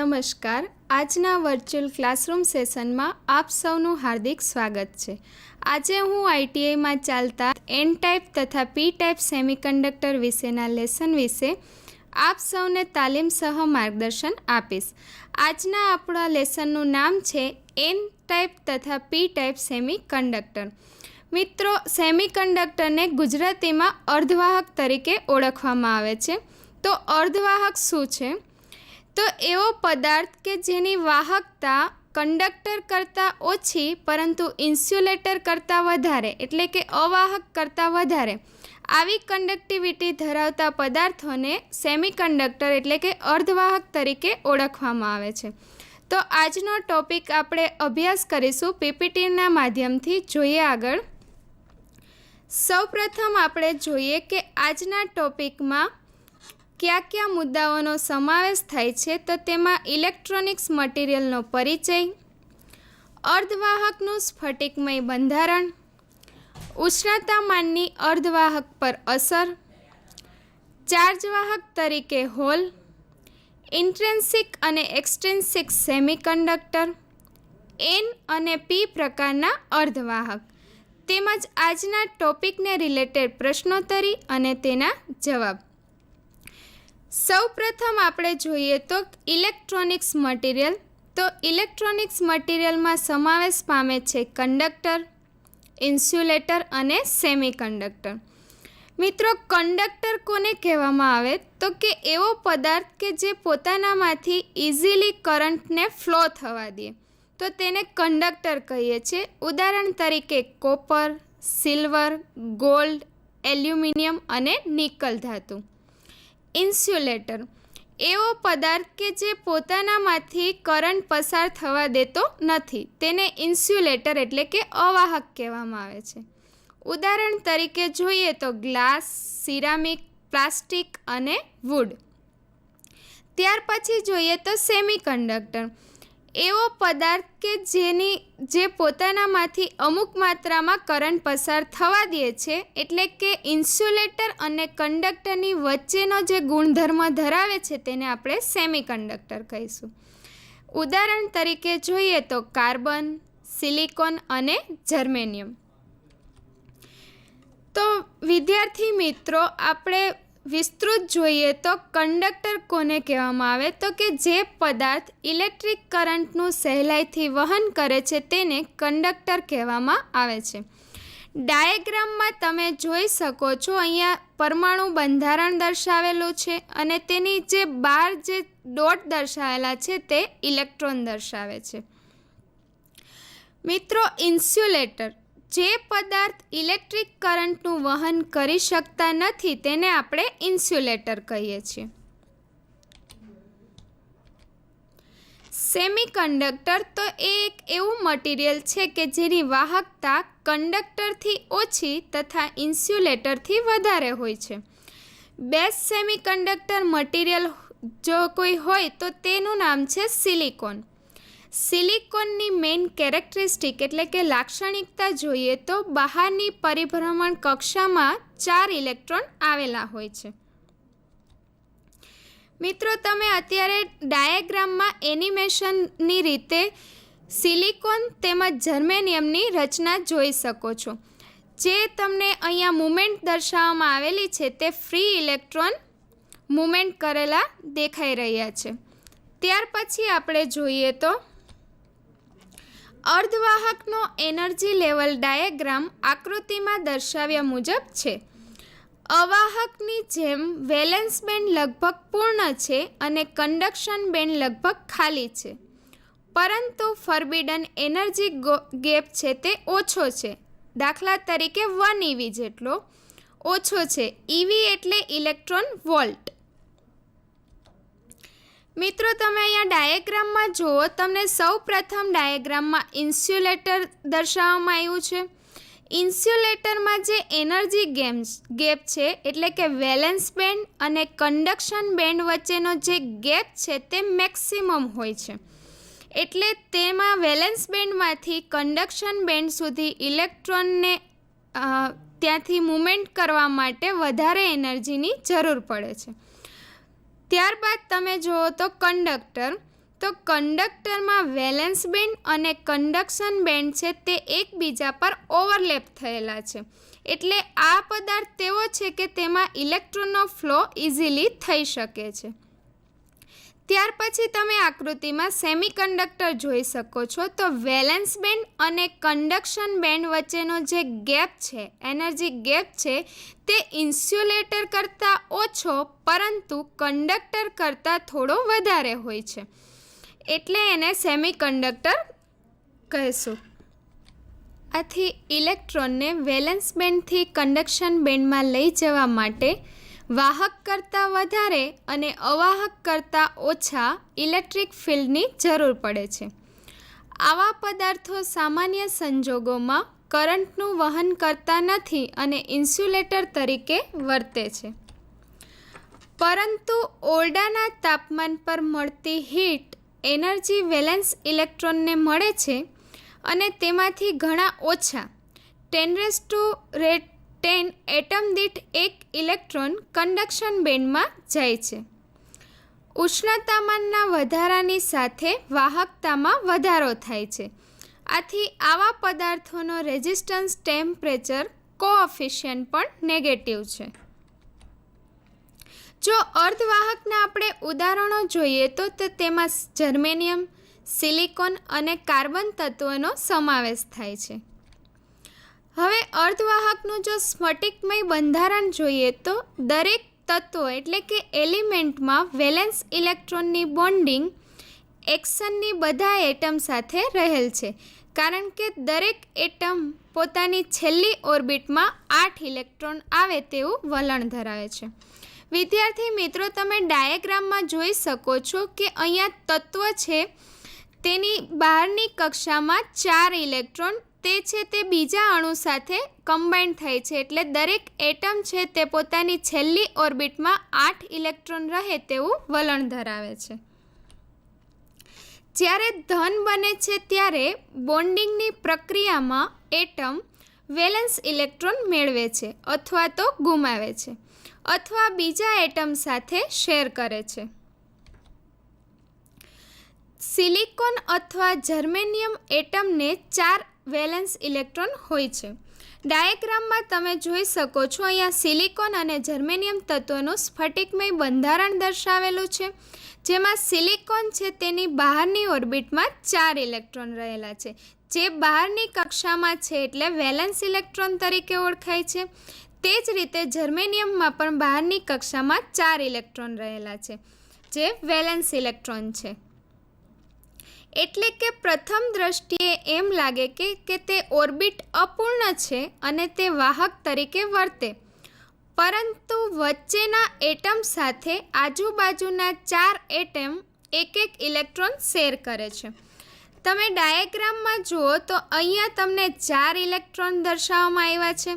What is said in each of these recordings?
નમસ્કાર. આજના virtual classroom સેશનમાં આપ સૌનું હાર્દિક સ્વાગત છે. આજે હું આઈટીઆઈમાં ચાલતા એન ટાઈપ તથા પી ટાઈપ સેમિકન્ડક્ટર વિશેના લેસન વિશે આપ સૌને તાલીમ સહ માર્ગદર્શન આપીશ. આજના આપણા લેસનનું નામ છે એન ટાઈપ તથા પી ટાઈપ સેમિકન્ડક્ટર મિત્રો સેમિકન્ડક્ટરને ગુજરાતીમાં અર્ધવાહક તરીકે ઓળખવામાં આવે છે. તો અર્ધવાહક શું છે? તો એવો પદાર્થ કે જેની વાહકતા કંડક્ટર કરતાં ઓછી, પરંતુ ઇન્સ્યુલેટર કરતાં વધારે, એટલે કે અવાહક કરતાં વધારે. આવી કંડક્ટિવિટી ધરાવતા પદાર્થોને સેમિકન્ડક્ટર એટલે કે અર્ધવાહક તરીકે ઓળખવામાં આવે છે. તો આજનો ટોપિક આપણે અભ્યાસ કરીશું પીપીટીના માધ્યમથી. જોઈએ આગળ. સૌપ્રથમ આપણે જોઈએ કે આજના ટોપિકમાં કયા કયા મુદ્દાઓનો સમાવેશ થાય છે તો તેમાં ઇલેક્ટ્રોનિક્સ મટીરિયલનો પરિચય, અર્ધવાહકનું સ્ફટિકમય બંધારણ, ઉષ્ણતામાનની અર્ધવાહક પર અસર, ચાર્જવાહક તરીકે હોલ, ઇન્ટ્રેન્સિક અને એક્સટ્રેન્સિક સેમિકન્ડક્ટર એન અને પી પ્રકારના અર્ધવાહક. તેમજ આજના ટોપિકને રિલેટેડ પ્રશ્નોત્તરી અને તેના જવાબ. સૌ પ્રથમ આપણે જોઈએ તો ઇલેક્ટ્રોનિક્સ મટીરિયલ. તો ઇલેક્ટ્રોનિક્સ મટીરિયલમાં સમાવેશ પામે છે કંડક્ટર, ઇન્સ્યુલેટર અને સેમિકન્ડક્ટર. મિત્રો, કંડક્ટર કોને કહેવામાં આવે? તો કે એવો પદાર્થ કે જે પોતાનામાંથી ઇઝીલી કરંટને ફ્લો થવા દે. તો તેને કંડક્ટર કહીએ છીએ. ઉદાહરણ તરીકે કોપર, સિલ્વર, ગોલ્ડ, એલ્યુમિનિયમ અને નિકલ ધાતુ. ઇન્સ્યુલેટર. એવો પદાર્થ કે જે પોતાનામાંથી કરંટ પસાર થવા દેતો નથી. તેને ઇન્સ્યુલેટર એટલે કે અવાહક કહેવામાં આવે છે. ઉદાહરણ તરીકે જોઈએ તો ગ્લાસ, સિરામિક, પ્લાસ્ટિક અને વુડ. ત્યાર પછી જોઈએ તો સેમિકન્ડક્ટર. એવો પદાર્થ કે જેની, જે પોતાનામાંથી અમુક માત્રામાં કરંટ પસાર થવા દે છે, એટલે કે ઇન્સ્યુલેટર અને કંડક્ટરની વચ્ચેનો જે ગુણધર્મ ધરાવે છે તેને આપણે સેમિકન્ડક્ટર કહીશું. ઉદાહરણ તરીકે જોઈએ તો કાર્બન, સિલિકોન અને જર્મેનિયમ. તો વિદ્યાર્થી મિત્રો, આપણે વિસ્તૃત જોઈએ તો કંડક્ટર કોને કહેવામાં આવે? તો કે જે પદાર્થ ઇલેક્ટ્રિક કરંટનું સહેલાઈથી વહન કરે છે તેને કંડક્ટર કહેવામાં આવે છે. ડાયાગ્રામમાં તમે જોઈ શકો છો અહીંયા પરમાણુ બંધારણ દર્શાવેલું છે અને તેની જે બાર જે ડોટ દર્શાવેલા છે તે ઇલેક્ટ્રોન દર્શાવે છે. મિત્રો, ઇન્સ્યુલેટર જે પદાર્થ ઇલેક્ટ્રિક કરંટનું વહન કરી શકતા નથી તેને આપણે ઇન્સ્યુલેટર કહીએ છીએ. સેમિકન્ડક્ટર તો એ એક એવું મટીરિયલ છે કે જેની વાહકતા કંડક્ટરથી ઓછી તથા ઇન્સ્યુલેટરથી વધારે હોય છે. બેસ્ટ સેમિકન્ડક્ટર મટીરિયલ જો કોઈ હોય તો તેનું નામ છે સિલિકોન. સિલિકોનની મેઇન કેરેક્ટરિસ્ટિક એટલે કે લાક્ષણિકતા જોઈએ તો બહારની પરિભ્રમણ કક્ષામાં ચાર ઇલેક્ટ્રોન આવેલા હોય છે. મિત્રો, તમે અત્યારે ડાયાગ્રામમાં એનિમેશનની રીતે સિલિકોન તેમજ જર્મેનિયમની રચના જોઈ શકો છો. જે તમને અહીંયા મુમેન્ટ દર્શાવવામાં આવેલી છે તે ફ્રી ઇલેક્ટ્રોન મુમેન્ટ કરેલા દેખાઈ રહ્યા છે. ત્યાર પછી આપણે જોઈએ તો અર્ધવાહકનો એનર્જી લેવલ ડાયાગ્રામ આકૃતિમાં દર્શાવ્યા મુજબ છે. અવાહકની જેમ વેલેન્સ બેન્ડ લગભગ પૂર્ણ છે અને કંડક્શન બેન્ડ લગભગ ખાલી છે. પરંતુ ફરબિડન એનર્જી ગેપ છે તે ઓછો છે. દાખલા તરીકે વન ઈવી જેટલો ઓછો છે. ઈવી એટલે ઇલેક્ટ્રોન વોલ્ટ. મિત્રો, તમે અહીંયા ડાયાગ્રામમાં જુઓ, તમને સૌ પ્રથમ ડાયાગ્રામમાં ઇન્સ્યુલેટર દર્શાવવામાં આવ્યું છે. ઇન્સ્યુલેટરમાં જે એનર્જી ગેમ્સ, ગેપ છે, એટલે કે વેલેન્સ બેન્ડ અને કંડક્શન બેન્ડ વચ્ચેનો જે ગેપ છે, તે મેક્સિમમ હોય છે. એટલે તેમાં વેલેન્સ બેન્ડમાંથી કંડક્શન બેન્ડ સુધી ઇલેક્ટ્રોનને ત્યાંથી મુમેન્ટ કરવા માટે વધારે એનર્જીની જરૂર પડે છે. ત્યારબાદ તમે જુઓ તો કંડક્ટર. તો કંડક્ટરમાં વેલેન્સ બેન્ડ અને કંડક્શન બેન્ડ છે તે એકબીજા પર ઓવરલેપ થયેલા છે. એટલે આ પદાર્થ તેવો છે કે તેમાં ઇલેક્ટ્રોનનો ફ્લો ઇઝીલી થઈ શકે છે. ત્યાર પછી તમે આકૃતિમાં સેમિકન્ડક્ટર જોઈ શકો છો. તો વેલેન્સ બેન્ડ અને કંડક્શન બેન્ડ વચ્ચેનો જે ગેપ છે, એનર્જી ગેપ છે, તે ઇન્સ્યુલેટર કરતાં ઓછો પરંતુ કંડક્ટર કરતાં થોડો વધારે હોય છે. એટલે એને સેમિકન્ડક્ટર કહેશું. આથી ઇલેક્ટ્રોનને વેલેન્સ બેન્ડથી કંડક્શન બેન્ડમાં લઈ જવા માટે વાહક કરતાં વધારે અને અવાહક કરતાં ઓછા ઇલેક્ટ્રિક ફિલ્ડની જરૂર પડે છે. આવા પદાર્થો સામાન્ય સંજોગોમાં કરંટનું વહન કરતા નથી અને ઇન્સ્યુલેટર તરીકે વર્તે છે. પરંતુ ઓરડાના તાપમાન પર મળતી હીટ, એનર્જી વેલેન્સ ઇલેક્ટ્રોનને મળે છે અને તેમાંથી ઘણા ઓછા. ટેન રેટ ટેન એટમ દીઠ એક ઇલેક્ટ્રોન કન્ડક્શન બેન્ડમાં જાય છે. ઉષ્ણતામાનના વધારાની સાથે વાહકતામાં વધારો થાય છે. આથી આવા પદાર્થોનો રેઝિસ્ટન્સ ટેમ્પરેચર કોઓફિશિયન્ટ પણ નેગેટિવ છે. જો અર્ધવાહકના આપણે ઉદાહરણો જોઈએ તો તેમાં જર્મેનિયમ, સિલિકોન અને કાર્બન તત્વોનો સમાવેશ થાય છે. હવે અર્ધવાહકનું જો સ્ફટિકમય બંધારણ જોઈએ તો દરેક તત્વો એટલે કે એલિમેન્ટમાં વેલેન્સ ઇલેક્ટ્રોનની બોન્ડિંગ એક્શનની બધા એટમ સાથે રહેલ છે. કારણ કે દરેક એટમ પોતાની છેલ્લી ઓર્બિટમાં આઠ ઇલેક્ટ્રોન આવે તેવું વલણ ધરાવે છે. વિદ્યાર્થી મિત્રો, તમે ડાયાગ્રામમાં જોઈ શકો છો કે અહીંયા તત્વ છે. તેની બહારની કક્ષામાં ચાર ઇલેક્ટ્રોન તે છે તે બીજા અણુ સાથે કમ્બાઈન થાય છે એટલે દરેક એટમ છે તે પોતાની છેલ્લી ઓર્બિટમાં આઠ ઇલેક્ટ્રોન રહે તેવું વલણ ધરાવે છે. જ્યારે ધન બને છે ત્યારે બોન્ડિંગની પ્રક્રિયામાં એટમ વેલેન્સ ઇલેક્ટ્રોન મેળવે છે અથવા તો ગુમાવે છે અથવા બીજા એટમ સાથે શેર કરે છે. સિલિકોન અથવા જર્મેનિયમ એટમને ચાર વેલેન્સ ઇલેક્ટ્રોન હોય છે. ડાયાગ્રામમાં તમે જોઈ શકો છો અહીંયા સિલિકોન અને જર્મેનિયમ તત્વનું સ્ફટિકમય બંધારણ દર્શાવેલું છે, જેમાં સિલિકોન છે તેની બહારની ઓર્બિટમાં ચાર ઇલેક્ટ્રોન રહેલા છે, જે બહારની કક્ષામાં છે એટલે વેલેન્સ ઇલેક્ટ્રોન તરીકે ઓળખાય છે. તે જ રીતે જર્મેનિયમમાં પણ બહારની કક્ષામાં ચાર ઇલેક્ટ્રોન રહેલા છે, જે વેલેન્સ ઇલેક્ટ્રોન છે. એટલે કે પ્રથમ દ્રષ્ટિએ એમ લાગે કે કે તે ઓર્બિટ અપૂર્ણ છે અને તે વાહક તરીકે વર્તે. પરંતુ વચ્ચેના એટમ સાથે આજુબાજુના ચાર એટમ એક એક ઇલેક્ટ્રોન શેર કરે છે. તમે ડાયાગ્રામમાં જુઓ તો અહીંયા તમને ચાર ઇલેક્ટ્રોન દર્શાવવામાં આવ્યા છે,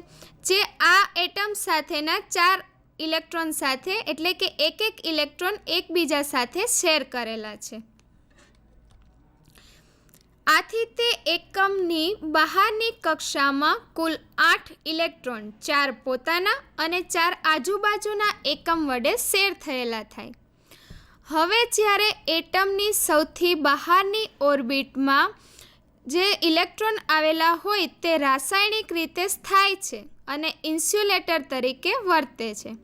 જે આ એટમ સાથેના ચાર ઇલેક્ટ્રોન સાથે એટલે કે એક એક ઇલેક્ટ્રોન એકબીજા સાથે શેર કરેલા છે. આથી તે એકમની બહારની કક્ષામાં કુલ આઠ ઇલેક્ટ્રોન, ચાર પોતાના અને ચાર આજુબાજુના એકમ વડે શેર થયેલા થાય. હવે જ્યારે એટમની સૌથી બહારની ઓર્બિટમાં જે ઇલેક્ટ્રોન આવેલા હોય તે રાસાયણિક રીતે સ્થાય છે અને ઇન્સ્યુલેટર તરીકે વર્તે છે.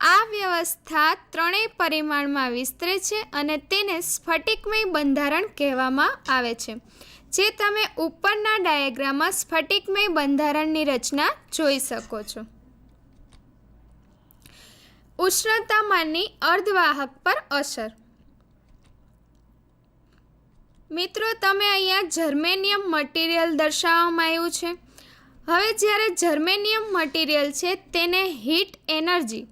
આ વ્યવસ્થા ત્રણેય પરિમાણમાં વિસ્તરે છે અને તેને સ્ફટિકમય બંધારણ કહેવામાં આવે છે. જે તમે ઉપરના ડાયાગ્રામમાં સ્ફટિકમય બંધારણની રચના જોઈ શકો છો. ઉષ્ણતામાનની અર્ધવાહક પર અસર. મિત્રો, તમે અહીંયા જર્મેનિયમ મટીરિયલ દર્શાવવામાં આવ્યું છે. હવે જ્યારે જર્મેનિયમ મટીરિયલ છે, તેને હીટ એનર્જી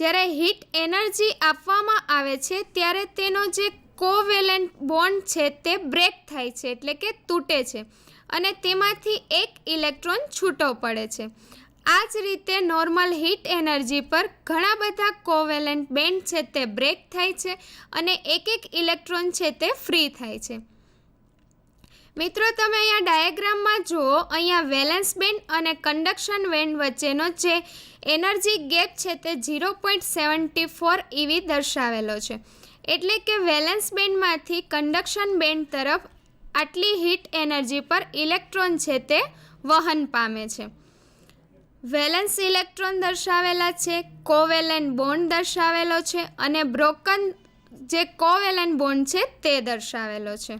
જ્યારે હીટ એનર્જી આપવામાં આવે છે, ત્યારે તેનો જે કોવેલેન્ટ બોન્ડ છે તે બ્રેક થાય છે, એટલે કે તૂટે છે અને તેમાંથી એક ઇલેક્ટ્રોન છૂટો પડે છે. આ જ રીતે નોર્મલ હીટ એનર્જી પર ઘણા બધા કોવેલેન્ટ બેન્ડ છે તે બ્રેક થાય છે અને એક એક ઇલેક્ટ્રોન છે તે ફ્રી થાય છે. મિત્રો, તમે અહીંયા ડાયાગ્રામમાં જુઓ, અહીંયા વેલેન્સ બેન્ડ અને કન્ડક્શન બેન્ડ વચ્ચેનો જે એનર્જી ગેપ છે તે zero point seventy four eV દર્શાવેલો છે. એટલે કે વેલેન્સ બેન્ડમાંથી કન્ડક્શન બેન્ડ તરફ આટલી હીટ એનર્જી પર ઇલેક્ટ્રોન છે તે વહન પામે છે. વેલેન્સ ઇલેક્ટ્રોન દર્શાવેલા છે, કોવેલેન બોન્ડ દર્શાવેલો છે અને બ્રોકન જે કોવેલેન બોન્ડ છે તે દર્શાવેલો છે.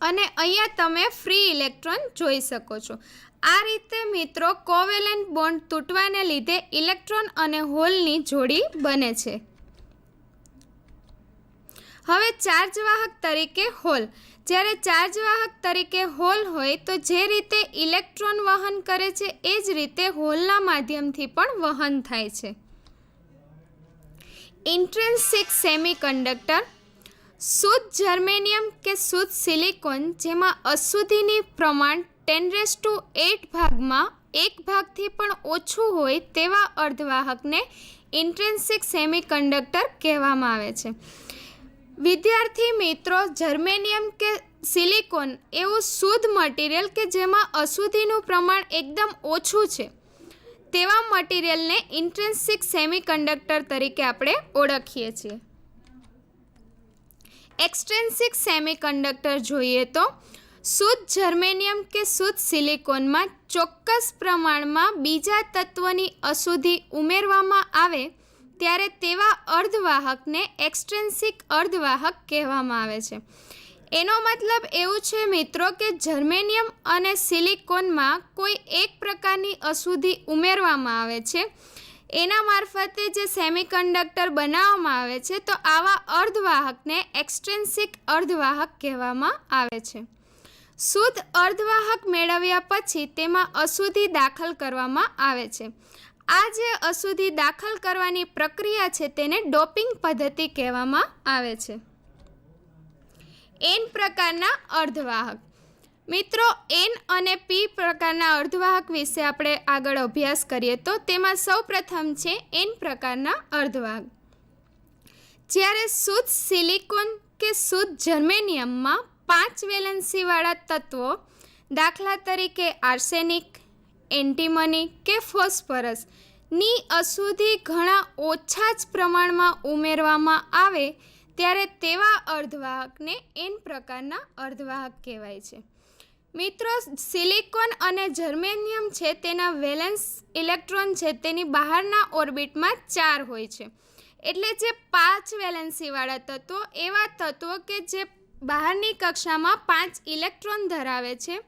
અને અહીંયા તમે ફ્રી ઇલેક્ટ્રોન જોઈ શકો છો. આ રીતે મિત્રો કોવેલેન્ટ બોન્ડ તૂટવાને લીધે ઇલેક્ટ્રોન અને હોલની જોડી બને છે. હવે ચાર્જ વાહક તરીકે હોલ જ્યારે ચાર્જ વાહક તરીકે હોલ હોય તો જે રીતે ઇલેક્ટ્રોન વહન કરે છે એ જ રીતે હોલના માધ્યમથી પણ વહન થાય છે. ઇન્ટ્રેન્સિક સેમિકન્ડક્ટર શુદ્ધ જર્મેનિયમ કે શુદ્ધ સિલિકોન જેમાં અશુદ્ધિની પ્રમાણ ટેન રેસ ટુ એટ ભાગમાં એક ભાગથી પણ ઓછું હોય તેવા અર્ધવાહકને ઇન્ટ્રેન્સિક સેમિકન્ડક્ટર કહેવામાં આવે છે. વિદ્યાર્થી મિત્રો જર્મેનિયમ કે સિલિકોન એવું શુદ્ધ મટીરિયલ કે જેમાં અશુદ્ધિનું પ્રમાણ એકદમ ઓછું છે, તેવા મટીરિયલને ઇન્ટ્રેન્સિક સેમિકન્ડક્ટર તરીકે આપણે ઓળખીએ છીએ. એક્સટ્રેન્સિક સેમિકન્ડક્ટર જોઈએ તો, શુદ્ધ જર્મેનિયમ કે શુદ્ધ સિલિકોનમાં ચોક્કસ પ્રમાણમાં બીજા તત્વની અશુદ્ધિ ઉમેરવામાં આવે, ત્યારે તેવા અર્ધવાહકને એક્સટ્રેન્સિક અર્ધવાહક કહેવામાં આવે છે. એનો મતલબ એવું છે મિત્રો કે જર્મેનિયમ અને સિલિકોનમાં કોઈ એક પ્રકારની અશુદ્ધિ ઉમેરવામાં આવે છે એના મારફતે જે સેમિકન્ડક્ટર બનાવવામાં આવે છે, તો આવા અર્ધવાહકને એક્સટ્રેન્સિક અર્ધવાહક કહેવામાં આવે છે. શુદ્ધ અર્ધવાહક મેળવ્યા પછી તેમાં અશુદ્ધિ દાખલ કરવામાં આવે છે. આ જે અશુદ્ધિ દાખલ કરવાની પ્રક્રિયા છે, તેને ડોપિંગ પદ્ધતિ કહેવામાં આવે છે. એન પ્રકારના અર્ધવાહક. મિત્રો, એન અને પી પ્રકારના અર્ધવાહક વિશે આપણે આગળ અભ્યાસ કરીએ તો તેમાં સૌ પ્રથમ છે એન પ્રકારના અર્ધવાહક. જ્યારે શુદ્ધ સિલિકોન કે શુદ્ધ જર્મેનિયમમાં પાંચ વેલેન્સીવાળા તત્વો, દાખલા તરીકે આર્સેનિક એન્ટીમની કે ફોસ્ફરસ, ની અશુદ્ધિ ઘણા ઓછા જ પ્રમાણમાં ઉમેરવામાં આવે, ત્યારે તેવા અર્ધવાહકને એન પ્રકારના અર્ધવાહક કહેવાય છે. મિત્રો, સિલિકોન અને જર્મેનિયમ છે તેના વેલેન્સ ઇલેક્ટ્રોન છે તેની બહારના ઓર્બિટમાં ચાર હોય છે. એટલે જે પાંચ વેલેન્સીવાળા તત્વો, એવા તત્વો કે જે બહારની કક્ષામાં પાંચ ઇલેક્ટ્રોન ધરાવે છે,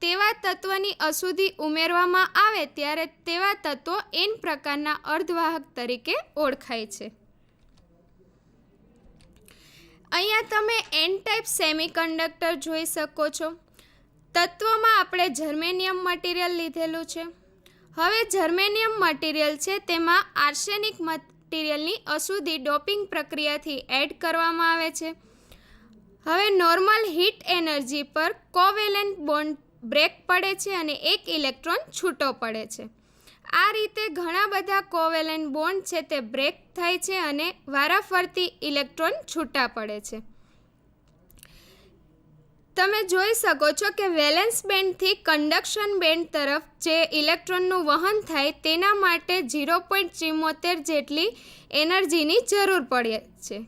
તેવા તત્વની અશુદ્ધિ ઉમેરવામાં આવે ત્યારે તેવા તત્વો એન પ્રકારના અર્ધવાહક તરીકે ઓળખાય છે. અહીંયા તમે એન ટાઈપ સેમિકન્ડક્ટર જોઈ શકો છો. તત્વમાં આપણે જર્મેનિયમ મટીરિયલ લીધેલું છે. હવે જર્મેનિયમ મટીરિયલ છે તેમાં આર્સેનિક મટીરિયલની અશુદ્ધિ ડોપિંગ પ્રક્રિયાથી એડ કરવામાં આવે છે. હવે નોર્મલ હીટ એનર્જી પર કોવેલેન્ટ બોન્ડ બ્રેક પડે છે અને એક ઇલેક્ટ્રોન છૂટો પડે છે. આ રીતે ઘણા બધા કોવેલેન્ટ બોન્ડ છે તે બ્રેક થાય છે અને વારાફરતી ઇલેક્ટ્રોન છૂટા પડે છે. તમે જોઈ શકો છો કે વેલેન્સ બેન્ડથી કન્ડક્શન બેન્ડ તરફ જે ઇલેક્ટ્રોનનું વહન થાય તેના માટે ઝીરો પોઈન્ટ ચિમોતેર જેટલી એનર્જીની જરૂર પડે છે.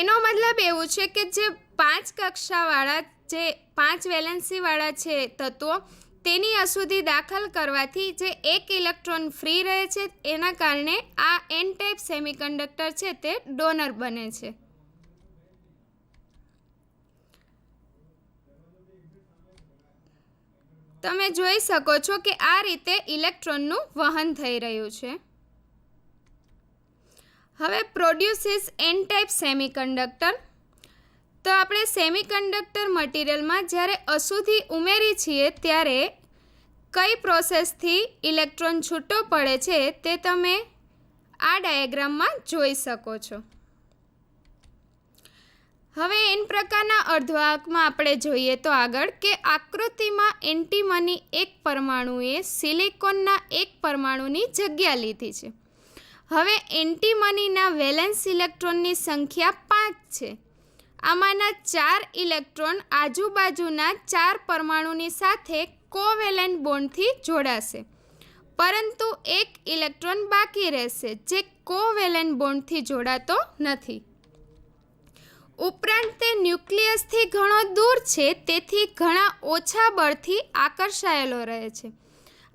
એનો મતલબ એવું છે કે જે પાંચ કક્ષાવાળા જે પાંચ વેલેન્સીવાળા છે તત્વો તેની અશુદ્ધિ દાખલ કરવાથી જે એક ઇલેક્ટ્રોન ફ્રી રહે છે, એના કારણે આ એન ટાઈપ સેમિકન્ડક્ટર છે તે ડોનર બને છે. તમે જોઈ શકો છો કે આ રીતે ઇલેક્ટ્રોનનું વહન થઈ રહ્યું છે. હવે પ્રોડ્યુસિસ એન ટાઈપ સેમિકન્ડક્ટર તો આપણે સેમિકન્ડક્ટર મટીરિયલમાં જ્યારે અશુદ્ધિ ઉમેરી છીએ ત્યારે કઈ પ્રોસેસથી ઇલેક્ટ્રોન છૂટો પડે છે તે તમે આ ડાયાગ્રામમાં જોઈ શકો છો. હવે એન પ્રકારના અર્ધવાહકમાં આપણે જોઈએ તો આગળ કે આકૃતિમાં એન્ટીમની એક પરમાણુએ સિલિકોનના એક પરમાણુની જગ્યા લીધી છે. હવે એન્ટીમનીના વેલેન્સ ઇલેક્ટ્રોનની સંખ્યા પાંચ છે. આમાંના ચાર ઇલેક્ટ્રોન આજુબાજુના ચાર પરમાણુની સાથે કોવેલેન્ટ બોન્ડથી જોડાશે. પરંતુ એક ઇલેક્ટ્રોન બાકી રહેશે જે કોવેલેન્ટ બોન્ડથી જોડાતો નથી. ઉપરાંત તે ન્યુક્લિયસથી ઘણો દૂર છે, તેથી ઘણા ઓછા બળથી આકર્ષાયેલો રહે છે.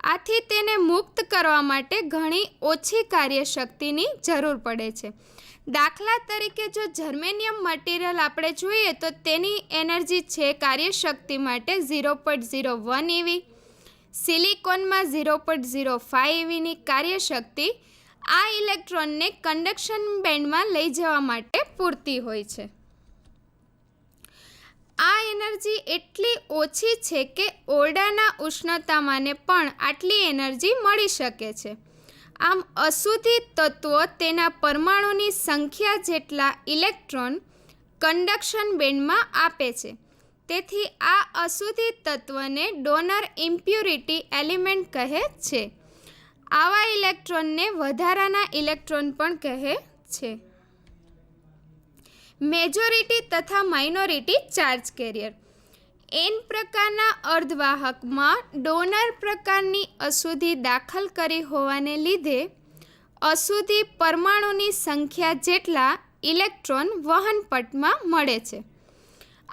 આથી તેને મુક્ત કરવા માટે ઘણી ઓછી કાર્યશક્તિની જરૂર પડે છે. દાખલા તરીકે જો જર્મેનિયમ મટીરિયલ આપણે જોઈએ તો તેની એનર્જી છે કાર્યશક્તિ માટે zero point zero one eV સિલિકોનમાં ઝીરો પોઈન્ટ ઝીરો ફાઇવ એવીની કાર્યશક્તિ આ ઇલેક્ટ્રોનને કંડક્શન બેન્ડમાં લઈ જવા માટે પૂરતી હોય છે. આ એનર્જી એટલી ઓછી છે કે ઓરડાના ઉષ્ણતામાને પણ આટલી એનર્જી મળી શકે છે. આમ અશુદ્ધિ તત્વો તેના પરમાણુની સંખ્યા જેટલા ઇલેક્ટ્રોન કંડક્શન બેન્ડમાં આપે છે. તેથી આ અશુદ્ધિ તત્વને ડોનર ઇમ્પ્યુરિટી એલિમેન્ટ કહે છે. આવા ઇલેક્ટ્રોનને વધારાના ઇલેક્ટ્રોન પણ કહે છે. મેજોરિટી તથા માઇનોરિટી ચાર્જ કેરિયર. એન પ્રકારના અર્ધવાહકમાં ડોનર પ્રકારની અશુદ્ધિ દાખલ કરી હોવાને લીધે અશુદ્ધિ પરમાણુની સંખ્યા જેટલા ઇલેક્ટ્રોન વહનપટમાં મળે છે.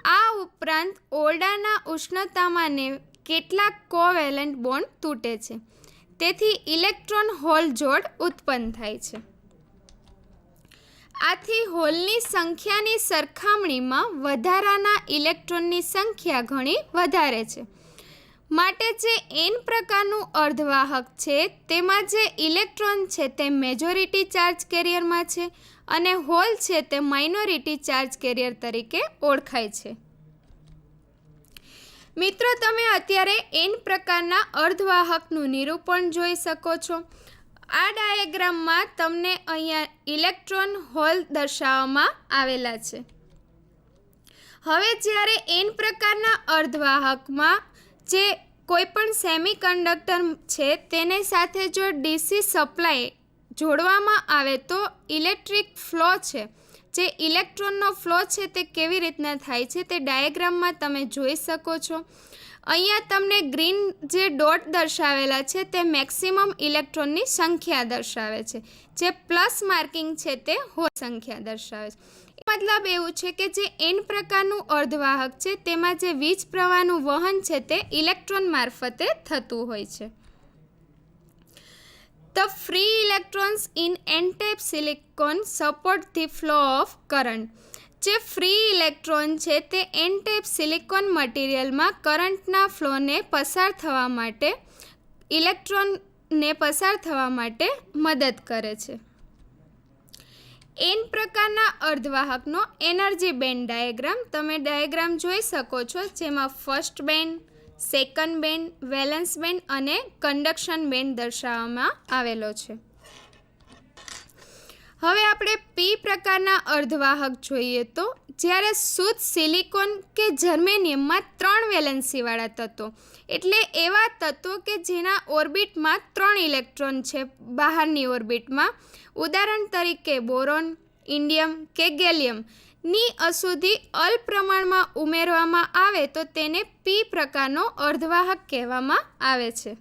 આ ઉપરાંત ઓરડાના ઉષ્ણતામાને કેટલાક કોવેલેન્ટ બોન્ડ તૂટે છે. તેથી ઇલેક્ટ્રોન હોલ જોડ ઉત્પન્ન થાય છે. આથી હોલની સંખ્યાની સરખામણીમાં વધારાના ઇલેક્ટ્રોનની સંખ્યા ઘણી વધારે છે. માટે જે એન પ્રકારનું અર્ધવાહક છે, તેમાં જે ઇલેક્ટ્રોન છે તે મેજોરિટી ચાર્જ કેરિયરમાં છે અને હોલ છે તે માઇનોરિટી ચાર્જ કેરિયર તરીકે ઓળખાય છે. મિત્રો, તમે અત્યારે એન પ્રકારના અર્ધવાહકનું નિરૂપણ જોઈ શકો છો. આ ડાયાગ્રામમાં તમને અહીંયા ઇલેક્ટ્રોન હોલ દર્શાવવામાં આવેલા છે. હવે જ્યારે એન પ્રકારના અર્ધવાહકમાં જે કોઈપણ સેમિકન્ડક્ટર છે તેને સાથે જો ડીસી સપ્લાય જોડવામાં આવે તો ઇલેક્ટ્રિક ફ્લો છે. જે ઇલેક્ટ્રોનનો ફ્લો છે તે કેવી રીતના થાય છે તે ડાયાગ્રામમાં તમે જોઈ શકો છો. અહીંયા તમને ગ્રીન જે ડોટ દર્શાવેલા છે તે મેક્સિમમ ઇલેક્ટ્રોનની સંખ્યા દર્શાવે છે. જે પ્લસ માર્કિંગ છે તે હો સંખ્યા દર્શાવે છે. મતલબ એવું છે કે જે એન પ્રકારનું અર્ધવાહક છે તેમાં જે વીજ પ્રવાહનું વહન છે તે ઇલેક્ટ્રોન મારફતે થતું હોય છે. The free electrons in N type silicon support the flow of current. જે ફ્રી ઇલેક્ટ્રોન છે તે એન ટાઈપ સિલિકોન મટીરિયલમાં કરંટના ફ્લોને પસાર થવા માટે, ઇલેક્ટ્રોનને પસાર થવા માટે મદદ કરે છે. એન પ્રકારના અર્ધવાહકનો એનર્જી બેન્ડ ડાયાગ્રામ તમે ડાયાગ્રામ જોઈ શકો છો, જેમાં first band, second band, valence band અને કન્ડક્શન બેન્ડ દર્શાવવામાં આવેલો છે. હવે આપણે પી પ્રકારના અર્ધવાહક જોઈએ તો, જ્યારે શુદ્ધ સિલિકોન કે જર્મેનિયમમાં ત્રણ વેલેન્સીવાળા તત્વો, એટલે એવા તત્વો કે જેના ઓર્બિટમાં ત્રણ ઇલેક્ટ્રોન છે, બહારની ઓર્બિટમાં. ઉદાહરણ તરીકે બોરોન ઇન્ડિયમ કે ગેલિયમ. ની અશુદ્ધિ અલ્પ પ્રમાણમાં ઉમેરવામાં આવે તો તેને પી પ્રકારનો અર્ધવાહક કહેવામાં આવે છે.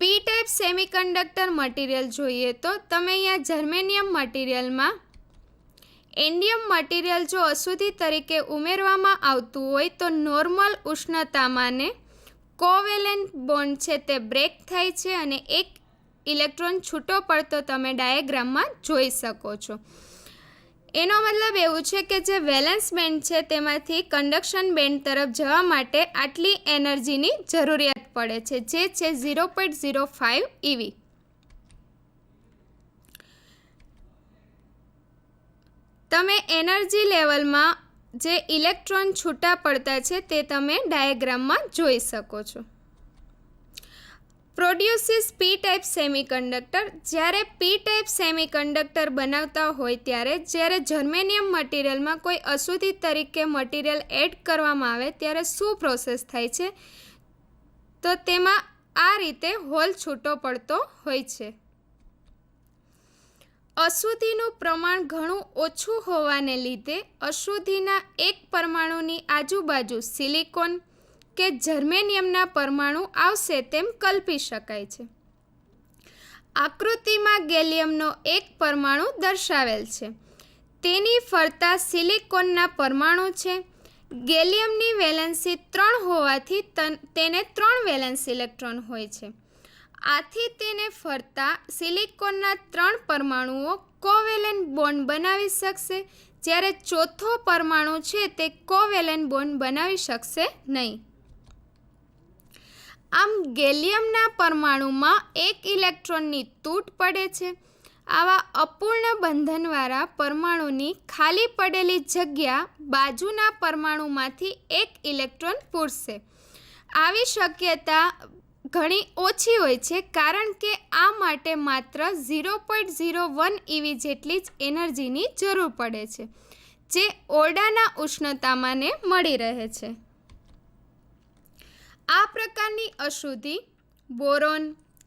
પી ટાઈપ સેમિકન્ડક્ટર મટીરિયલ જોઈએ તો તમે અહીંયા જર્મેનિયમ મટીરિયલમાં એન્ડિયમ મટીરિયલ જો અશુદ્ધિ તરીકે ઉમેરવામાં આવતું હોય તો નોર્મલ ઉષ્ણતામાંને કોવેલેન્ટ બોન્ડ છે તે બ્રેક થાય છે અને એક ઇલેક્ટ્રોન છૂટો પડતો તમે ડાયાગ્રામમાં જોઈ શકો છો. એનો મતલબ એવું છે કે જે વેલેન્સ બેન્ડ છે તેમાંથી કંડક્શન બેન્ડ તરફ જવા માટે આટલી એનર્જીની જરૂરિયાત પડે છે, જે છે zero point zero five eV તમે એનર્જી લેવલમાં જે ઇલેક્ટ્રોન છૂટા પડતા છે તે તમે ડાયાગ્રામમાં જોઈ શકો છો. પ્રોડ્યુસીસ પી ટાઈપ સેમિકન્ડક્ટર જ્યારે પી ટાઈપ સેમિકન્ડક્ટર બનાવતા હોય ત્યારે, જ્યારે જર્મેનિયમ મટીરિયલમાં કોઈ અશુદ્ધિ તરીકે મટીરિયલ એડ કરવામાં આવે, ત્યારે શું પ્રોસેસ થાય છે? તો તેમાં આ રીતે હોલ છૂટો પડતો હોય છે. અશુદ્ધિનું પ્રમાણ ઘણું ઓછું હોવાને લીધે અશુદ્ધિના એક પરમાણુની આજુબાજુ સિલિકોન કે જર્મેનિયમના પરમાણુ આવશે તેમ કલ્પી શકાય છે. આકૃતિમાં ગેલિયમનો એક પરમાણુ દર્શાવેલ છે. તેની ફરતા સિલિકોનના પરમાણુ છે. ગેલિયમની વેલેન્સી ત્રણ હોવાથી તેને ત્રણ વેલેન્સ ઇલેક્ટ્રોન હોય છે. આથી તેને ફરતા સિલિકોનના ત્રણ પરમાણુઓ કોવેલેન્ટ બોન્ડ બનાવી શકશે. જ્યારે ચોથો પરમાણુ છે તે કોવેલેન્ટ બોન્ડ બનાવી શકશે નહીં. આમ ગેલિયમના પરમાણુમાં એક ઇલેક્ટ્રોનની તૂટ પડે છે. આવા અપૂર્ણ બંધનવાળા પરમાણુની ખાલી પડેલી જગ્યા બાજુના પરમાણુમાંથી એક ઇલેક્ટ્રોન પૂરશે. આવી શક્યતા ઘણી ઓછી હોય છે કારણ કે આ માટે માત્ર zero point zero one eV જેટલી જ એનર્જીની જરૂર પડે છે, જે ઓરડાના ઉષ્ણતામાને મળી રહે છે. આ પ્રકારની અશુદ્ધિ, બોરોન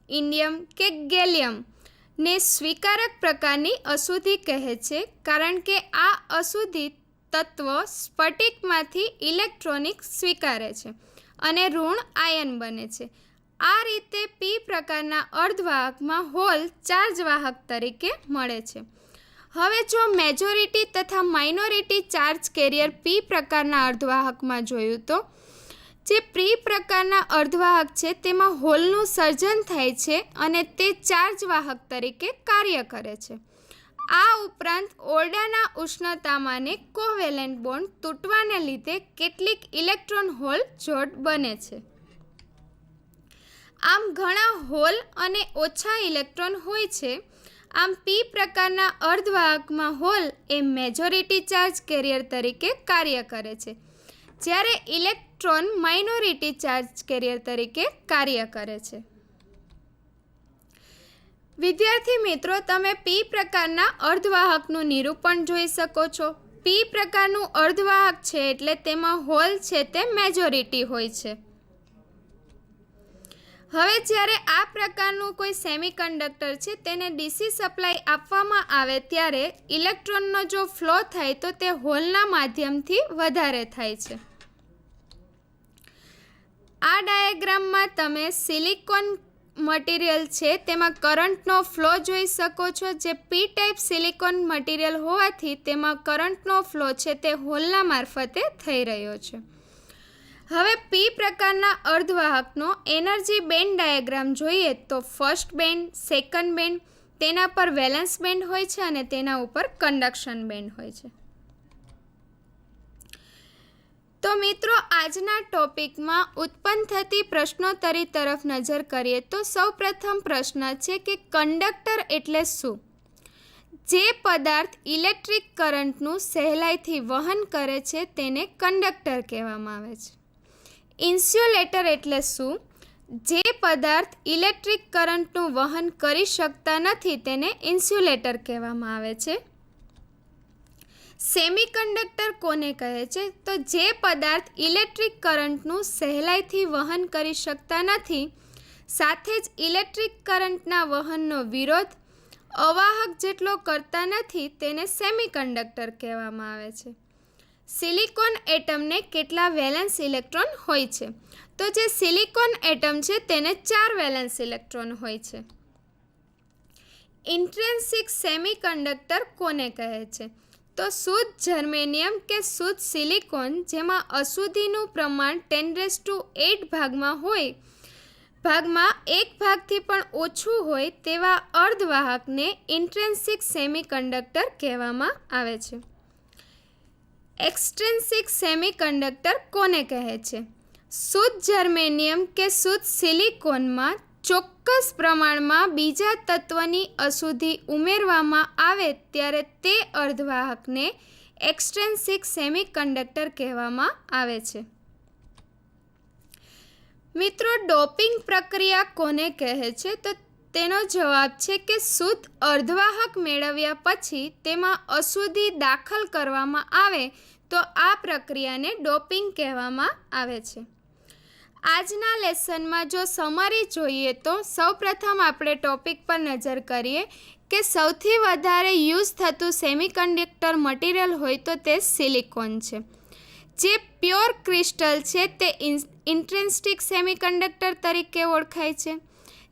ઇન્ડિયમ કે ગેલિયમ ને સ્વીકારક પ્રકારની અશુદ્ધિ કહે છે કારણ કે આ અશુદ્ધિ તત્વ સ્ફટિકમાંથી ઇલેક્ટ્રોનિક સ્વીકારે છે અને ઋણ આયન બને છે. આ રીતે પી પ્રકારના અર્ધવાહકમાં હોલ ચાર્જ વાહક તરીકે મળે છે. હવે જો મેજોરિટી તથા માઇનોરિટી ચાર્જ કેરિયર પી પ્રકારના અર્ધવાહકમાં જોયું તો જે પ્રી પ્રકારના અર્ધવાહક છે, તેમાં હોલનું સર્જન થાય છે અને તે ચાર્જ વાહક તરીકે કાર્ય કરે છે. આ ઉપરાંત ઓરડાના ઉષ્ણતામાને કોવેલેન્ટ બોન્ડ તૂટવાને લીધે કેટલીક ઇલેક્ટ્રોન હોલ જોડ બને છે. આમ ઘણા હોલ અને ઓછા ઇલેક્ટ્રોન હોય છે. આમ પી પ્રકારના અર્ધવાહકમાં હોલ એ મેજોરિટી ચાર્જ કેરિયર તરીકે કાર્ય કરે છે. જ્યારે ઇલેક્ટ્રોન માઇનોરિટી ચાર્જ કેરિયર તરીકે કાર્ય કરે છે. વિદ્યાર્થી મિત્રો, તમે પી પ્રકારના અર્ધવાહકનું નિરૂપણ જોઈ શકો છો. પી પ્રકારનું અર્ધવાહક છે એટલે તેમાં હોલ છે તે મેજોરિટી હોય છે. હવે જ્યારે આ પ્રકારનું કોઈ સેમિકન્ડક્ટર છે, તેને ડીસી સપ્લાય આપવામાં આવે ત્યારે ઇલેક્ટ્રોનનો જો ફ્લો થાય તો તે હોલના માધ્યમથી વધારે થાય છે. આ ડાયાગ્રામમાં તમે સિલિકોન મટીરિયલ છે, તેમાં કરંટનો ફ્લો જોઈ શકો છો. જે પી ટાઈપ સિલિકોન મટીરિયલ હોવાથી તેમાં કરંટનો ફ્લો છે, તે હોલના મારફતે થઈ રહ્યો છે. હવે પી પ્રકારના અર્ધવાહકનો એનર્જી બેન્ડ ડાયાગ્રામ જોઈએ તો ફર્સ્ટ બેન્ડ, સેકન્ડ બેન્ડ, તેના પર વેલેન્સ બેન્ડ હોય છે અને તેના ઉપર કન્ડક્શન બેન્ડ હોય છે. તો મિત્રો, આજના ટોપિકમાં ઉત્પન્ન થતી પ્રશ્નોત્તરી તરફ નજર કરીએ તો સૌપ્રથમ પ્રશ્ન છે કે કંડક્ટર એટલે શું? જે પદાર્થ ઇલેક્ટ્રિક કરંટનું સહેલાઈથી વહન કરે છે તેને કંડક્ટર કહેવામાં આવે છે. ઇન્સ્યુલેટર એટલે શું? જે પદાર્થ ઇલેક્ટ્રિક કરંટનું વહન કરી શકતા નથી તેને ઇન્સ્યુલેટર કહેવામાં આવે છે. સેમિકન્ડક્ટર કોને કહે છે? તો જે પદાર્થ ઇલેક્ટ્રિક કરંટનું સહેલાઈથી વહન કરી શકતા નથી, સાથે જ ઇલેક્ટ્રિક કરંટના વહનનો વિરોધ અવાહક જેટલો કરતા નથી તેને સેમિકન્ડક્ટર કહેવામાં આવે છે. સિલિકોન એટમને કેટલા વેલેન્સ ઇલેક્ટ્રોન હોય છે? તો જે સિલિકોન એટમ છે તેને ચાર વેલેન્સ ઇલેક્ટ્રોન હોય છે. ઇન્ટ્રેન્સિક સેમિકન્ડક્ટર કોને કહે છે? તો શુદ્ધ જર્મેનિયમ કે શુદ્ધ સિલિકોન જેમાં અશુદ્ધિનું પ્રમાણ ટેન રેસ ટુ એટ ભાગમાં હોય, ભાગમાં એક ભાગથી પણ ઓછું હોય તેવા અર્ધવાહકને ઇન્ટ્રેન્સિક સેમિકન્ડક્ટર કહેવામાં આવે છે. એક્સટ્રેન્સિક સેમિકન્ડક્ટર કોને કહે છે? શુદ્ધ જર્મેનિયમ કે શુદ્ધ સિલિકોનમાં ચોક્કસ પ્રમાણમાં બીજા તત્વની અશુદ્ધિ ઉમેરવામાં આવે ત્યારે તે અર્ધવાહકને એક્સટ્રેન્સિક સેમિકન્ડક્ટર કહેવામાં આવે છે. મિત્રો, ડોપિંગ પ્રક્રિયા કોને કહે છે? તો તેનો જવાબ છે કે શુદ્ધ અર્ધવાહક મેળવ્યા પછી તેમાં અશુદ્ધિ દાખલ કરવામાં આવે તો આ પ્રક્રિયાને ડોપિંગ કહેવામાં આવે છે. આજના લેસનમાં જો સમરી જોઈએ તો સૌપ્રથમ આપણે ટોપિક પર નજર કરીએ કે સૌથી વધારે યુઝ થતું સેમિકન્ડક્ટર મટીરિયલ હોય તો તે સિલિકોન છે. જે પ્યોર ક્રિસ્ટલ છે તે ઇન્ટ્રેન્સ્ટિક સેમિકન્ડક્ટર તરીકે ઓળખાય છે.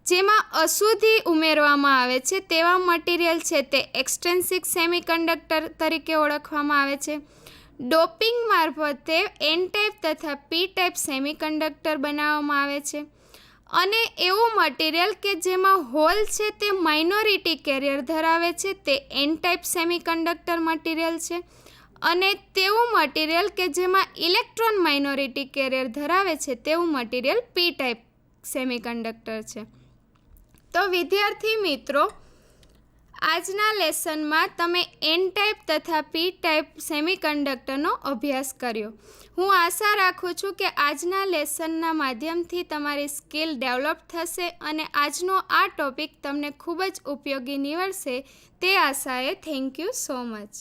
જેમાં અશુદ્ધિ ઉમેરવામાં આવે છે. તેવા મટીરિયલ છે તે એક્સટેન્સિક સેમિકન્ડક્ટર તરીકે ઓળખવામાં આવે છે. ડોપિંગ મારફતે એન ટાઈપ તથા પી ટાઈપ સેમિકન્ડક્ટર બનાવવામાં આવે છે. અને એવું મટીરિયલ કે જેમાં હોલ છે તે માઇનોરિટી કેરિયર ધરાવે છે. તે એન ટાઈપ સેમિકન્ડક્ટર મટીરિયલ છે. અને તેવું મટીરિયલ કે જેમાં ઇલેક્ટ્રોન માઇનોરિટી કેરિયર ધરાવે છે. તેવું મટીરિયલ પી ટાઈપ સેમિકન્ડક્ટર છે. તો વિદ્યાર્થી મિત્રો, આજના લેસનમાં તમે એન ટાઈપ તથા પી ટાઈપ સેમિકન્ડક્ટરનો અભ્યાસ કર્યો. હું આશા રાખું છું કે આજના લેસનના માધ્યમથી તમારી સ્કિલ ડેવલપ થશે અને આજનો આ ટોપિક તમને ખૂબ જ ઉપયોગી નીવડશે. તે આશાએ થેન્ક યુ સો મચ.